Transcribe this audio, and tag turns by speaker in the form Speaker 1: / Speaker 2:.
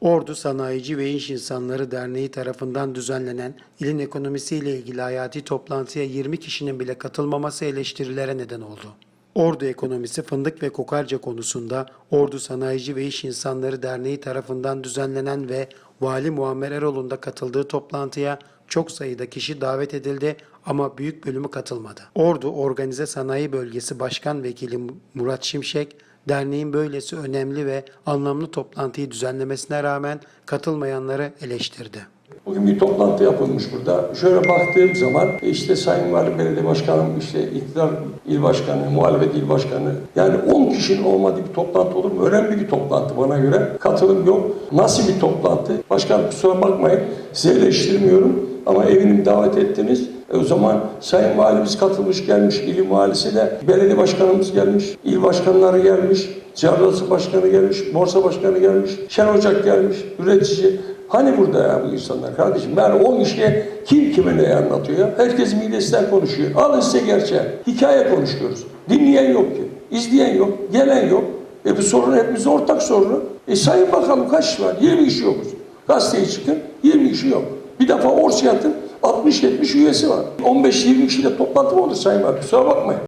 Speaker 1: Ordu Sanayici ve İş İnsanları Derneği tarafından düzenlenen ilin ekonomisiyle ilgili hayati toplantıya 20 kişinin bile katılmaması eleştirilere neden oldu. Ordu ekonomisi fındık ve kokarca konusunda Ordu Sanayici ve İş İnsanları Derneği tarafından düzenlenen ve Vali Muammer Erol'un da katıldığı toplantıya çok sayıda kişi davet edildi ama büyük bölümü katılmadı. Ordu Organize Sanayi Bölgesi Başkan Vekili Murat Şimşek, derneğin böylesi önemli ve anlamlı toplantıyı düzenlemesine rağmen katılmayanları eleştirdi.
Speaker 2: Bugün bir toplantı yapılmış burada. Şöyle baktığım zaman işte Sayın Vali Belediye Başkanım, işte iktidar il başkanı, muhalefet il başkanı. Yani 10 kişinin olmadığı bir toplantı olur mu? Önemli bir toplantı bana göre. Katılım yok. Nasıl bir toplantı? Başkanım kusura bakmayın. Sizi eleştirmiyorum ama eminim davet ettiniz. E o zaman Sayın Valimiz katılmış gelmiş, ilin valisi de, belediye başkanımız gelmiş, il başkanları gelmiş, Cardası başkanı gelmiş, borsa başkanı gelmiş, Şen Ocak gelmiş, üretici. Hani burada ya bu insanlar kardeşim? Yani 10 kişiye kim kime ne anlatıyor? Herkes midesinden konuşuyor. Alın size gerçeği. Hikaye konuşuyoruz. Dinleyen yok ki. izleyen yok. Gelen yok. E bu sorun hepimizin ortak sorunu. E sayın bakalım kaç var? 20 kişi yokuz. Gazeteye çıkın 20 kişi yok. Bir defa Orsiyat'ın 60-70 üyesi var. 15-20 kişiyle toplantı mı olur Sayın Bakan? Kusura bakmayın.